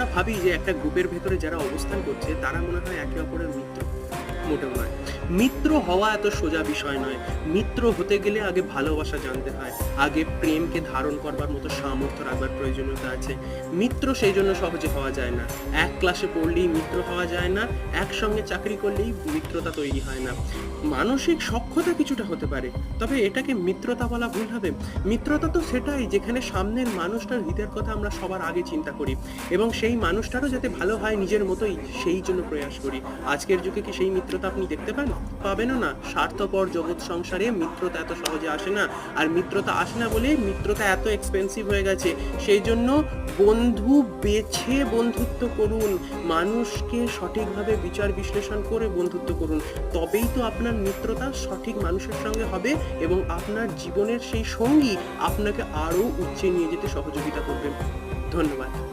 আমরা ভাবি যে একটা গ্রুপের ভেতরে যারা অবস্থান করছে, তারা মনে হয় একে অপরের মিত্র, মোটেও নয়। মিত্র হওয়া এত সোজা বিষয় নয়। মিত্র হতে গেলে আগে ভালোবাসা জানতে হয়, আগে প্রেমকে ধারণ করবার মতো সামর্থ্য রাখবার প্রয়োজনীয়তা আছে। মিত্র সেই জন্য সহজে হওয়া যায় না। এক ক্লাসে পড়লেই মিত্র হওয়া যায় না, একসঙ্গে চাকরি করলেই মিত্রতা তৈরি হয় না। মানসিক সক্ষতা কিছুটা হতে পারে, তবে এটাকে মিত্রতা বলা ভুল হবে। মিত্রতা তো সেটাই যেখানে সামনের মানুষটার হিতের কথা আমরা সবার আগে চিন্তা করি এবং সেই মানুষটারও যাতে ভালো হয় নিজের মতোই, সেই জন্য প্রয়াস করি। আজকের যুগে কি সেই মিত্রতা আপনি দেখতে পান? পাবেনও না। স্বার্থপর জগৎ সংসারে মিত্রতা এত সহজে আসে না। আর মিত্রতা আসে না বলে মিত্রতা এত এক্সপেন্সিভ হয়ে গেছে। সেই জন্য বন্ধু বেছে বন্ধুত্ব করুন। মানুষকে সঠিকভাবে বিচার বিশ্লেষণ করে বন্ধুত্ব করুন। তবেই তো আপনার মিত্রতা সঠিক মানুষের সঙ্গে হবে এবং আপনার জীবনের সেই সঙ্গী আপনাকে আরও উচ্চে নিয়ে যেতে সহযোগিতা করবে। ধন্যবাদ।